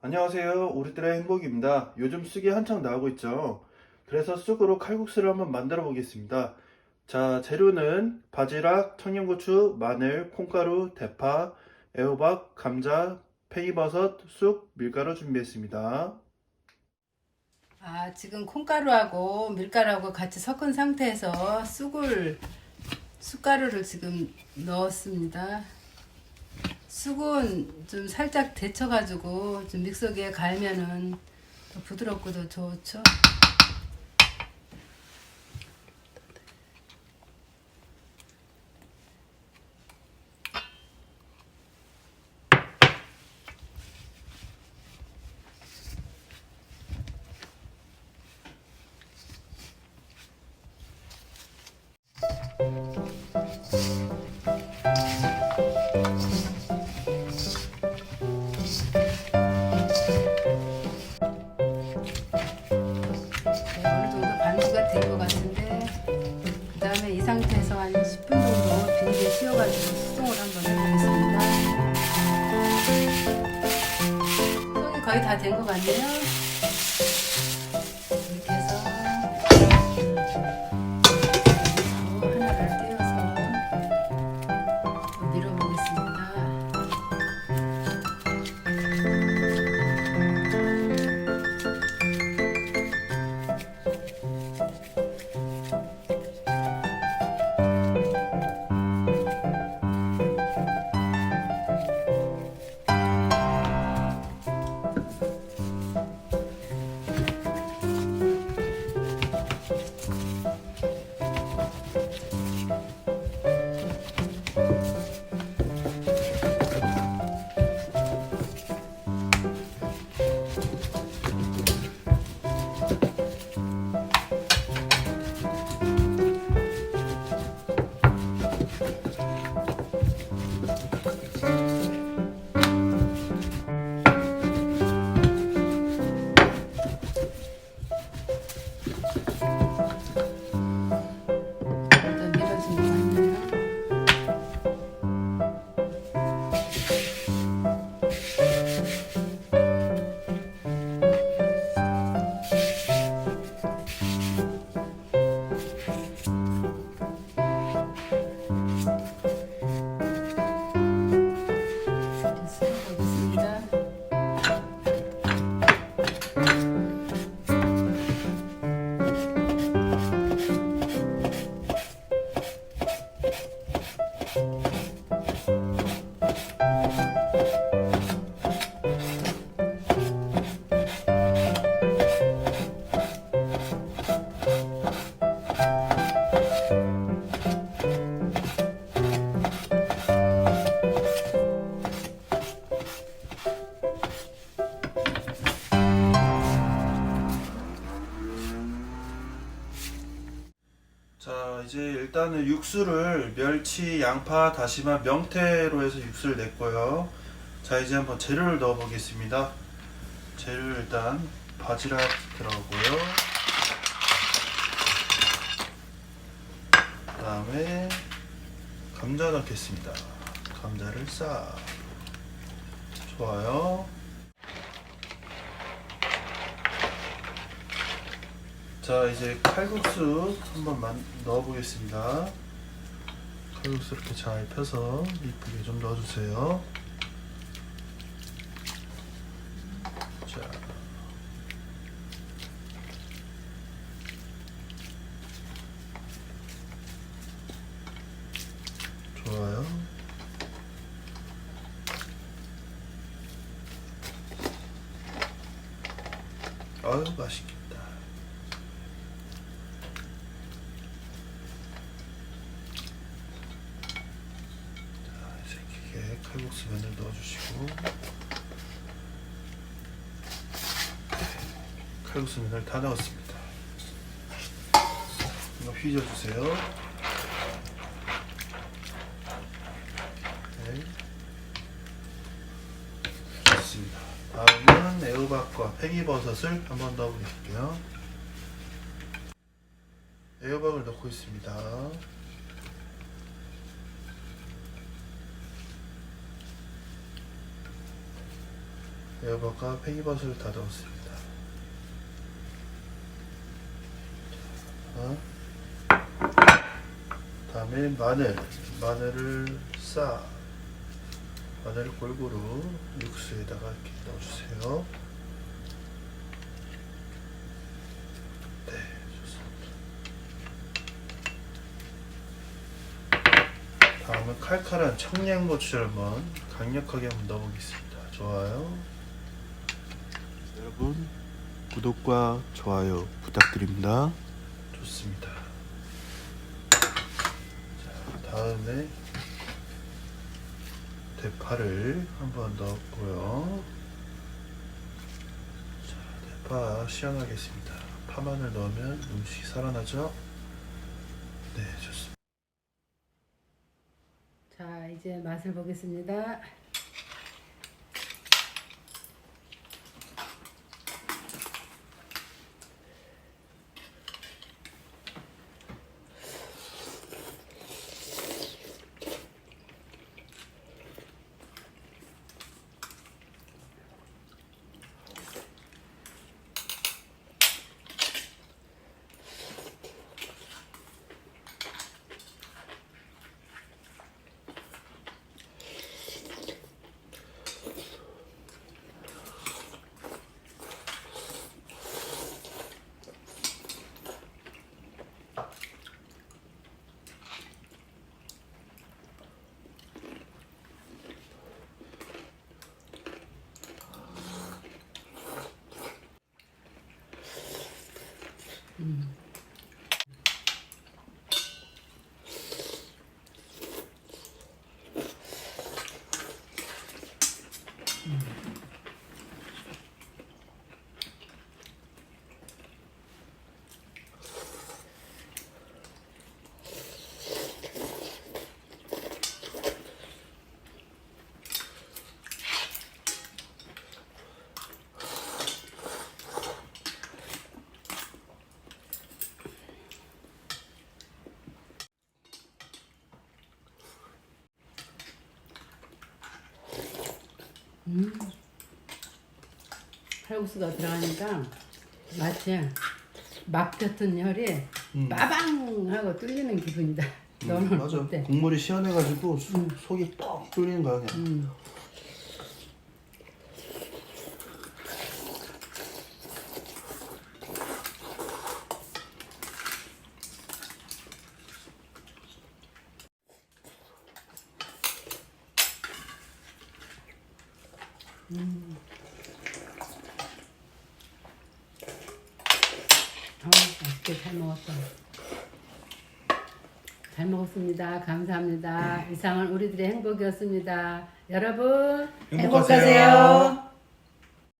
안녕하세요. 우리들의 행복입니다. 요즘 쑥이 한창 나오고 있죠. 그래서 쑥으로 칼국수를 한번 만들어 보겠습니다. 자, 재료는 바지락, 청양고추, 마늘, 콩가루, 대파, 애호박, 감자, 팽이버섯, 쑥, 밀가루 준비했습니다. 아, 지금 콩가루하고 밀가루하고 같이 섞은 상태에서 쑥을 쑥가루를 지금 넣었습니다. 쑥은 좀 살짝 데쳐가지고 좀 믹서기에 갈면은 더 부드럽고 더 좋죠. 상태에서 한 10분 정도 비닐에 씌워가지고 수송을 한번 해보겠습니다. 수송이 거의 다 된 것 같네요. 자, 이제 일단은 육수를 멸치, 양파, 다시마, 명태로 해서 육수를 냈고요. 자, 이제 한번 재료를 넣어 보겠습니다. 재료 일단 바지락 들어가고요. 그 다음에 감자 넣겠습니다. 감자를 싹. 좋아요. 자 이제 칼국수 한번 만, 넣어보겠습니다. 칼국수 이렇게 잘 펴서 이쁘게 좀 넣어주세요. 자. 좋아요. 아유 맛있겠다 자, 이제 이렇게 칼국수 면을 넣어주시고 네, 칼국수 면을 다 넣었습니다. 이거 휘저어주세요. 네. 좋습니다. 다음은 애호박과 팽이버섯을 한 번 넣어볼게요. 애호박을 넣고 있습니다. 애호박과 팽이버섯을 다 넣었습니다. 자, 다음에 마늘, 마늘을 싸 마늘을 골고루 육수에다가 이렇게 넣어주세요. 네, 좋습니다. 다음은 칼칼한 청양고추를 한번 강력하게 한번 넣어보겠습니다. 좋아요. 여러분 구독과 좋아요 부탁드립니다. 좋습니다. 자, 다음에 대파를 한번 넣었고요. 자, 대파 시연하겠습니다. 파마늘 넣으면 음식이 살아나죠? 네, 좋습니다. 자, 이제 맛을 보겠습니다. 음. 칼국수가 들어가니까 마치 막 뱉은 혈이 음. 빠방 하고 뚫리는 기분이다. 음, 맞아. 어때? 국물이 시원해가지고 소- 속이 뻑 뚫리는 거야 그냥. 음. 음. 어, 맛있게 잘 먹었다. 잘 먹었습니다. 감사합니다. 이상은 우리들의 행복이었습니다. 여러분 행복하세요.